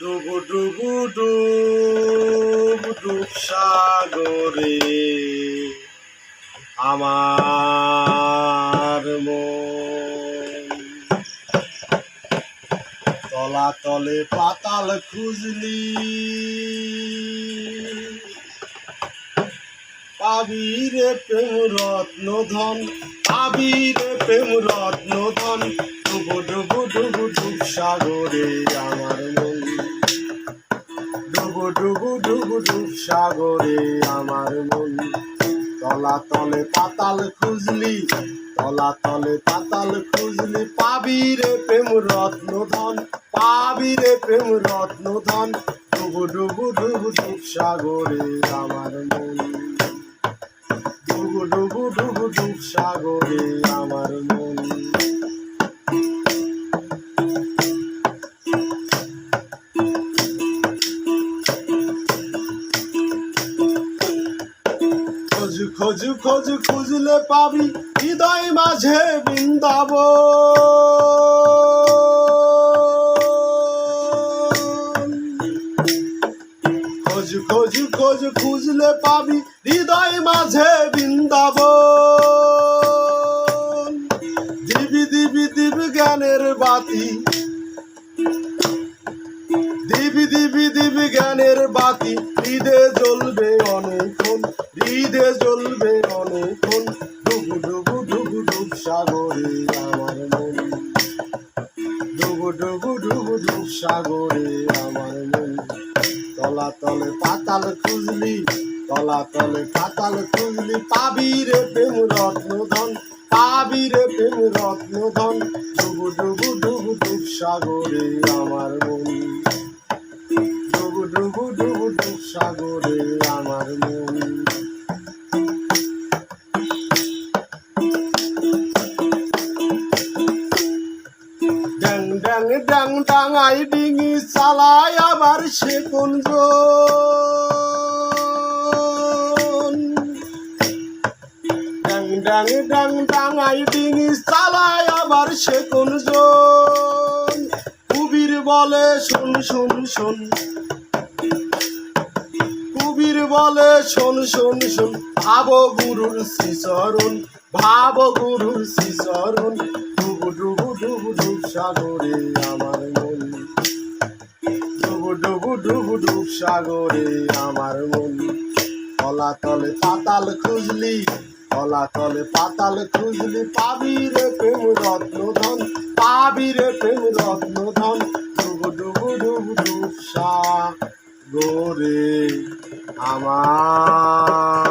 ডুবু ডুবু, ডুব ডুব সাগরে। আমার তলাতলে পাতাল খুঁজলি। পাবিরে প্রেম রত্ন ধন পাবিরে প্রেম রত্ন ধন ডুবু ডুবু ডুবু, ডুব, সাগরে আমার সাগরে আমার মন। তলাতলে পাতাল খুঁজলি তলাতলে পাতাল খুঁজলি পাবিরে প্রেম রত্ন ধন পাবিরে প্রেম রত্ন ধন ডুবু ডুবু ডুবু ডুব সাগরে আমার মন। ডুবু ডুবু ডুবু ডুব সাগরে আমার মন। খোঁজ খোঁজ খোঁজ খুঁজলে পাবি হৃদয় মাঝে বৃন্দাব খোঁজ খোঁজ খোঁজ খুঁজলে পাবি হৃদয় মাঝে বৃন্দাব দিবি দিবি দিবি জ্ঞানের বাতি। দিবি দিবি দিবি জ্ঞানের বাতি। হৃদে জ্বলবে অনেকক্ষণ হৃদে জ্বলবে অনেকক্ষণ। ডুবু ডুবু ডুবু ডুব সাগরে আমার মন। ডুবু ডুবু ডুবু ডুব সাগরে আমার মন। তলাতলে পাতাল খুঁজলি, তলাতলে পাতাল খুঁজলি, পাবি রে প্রেম রত্ন ধন পাবি রে প্রেম রত্ন ধন ডুবু ডুবু ডুবু ডুব সাগরে আমার মন। ডুবু ডুবু ডুবু ডুব সাগরে ড্যাং ড্যাং ড্যাং ডাঙাই ডিঙি চালায় আবার সে কোন ড্যাং ড্যাং ড্যাং ডাঙাই ডিঙি চালায় আবার সে কোন কুবির বলে, শোন শোন শোন। কুবির বলে, শোন শোন শোন। ভাব গুরুর শ্রীচরণ ভাব গুরুর শ্রীচরণ। ডুবু ডুবু, ডুব সাগরে আমার মন। ডুবু ডুবু ডুবু, ডুব সাগরে আমার মন। তলাতলে পাতাল খুঁজলি তলাতলে পাতাল খুঁজলি, পাবি রে প্রেম রত্ন ধন পাবি রে প্রেম রত্ন ধন ডুবু ডুবু ডুবু, ডুব সাগরে আমার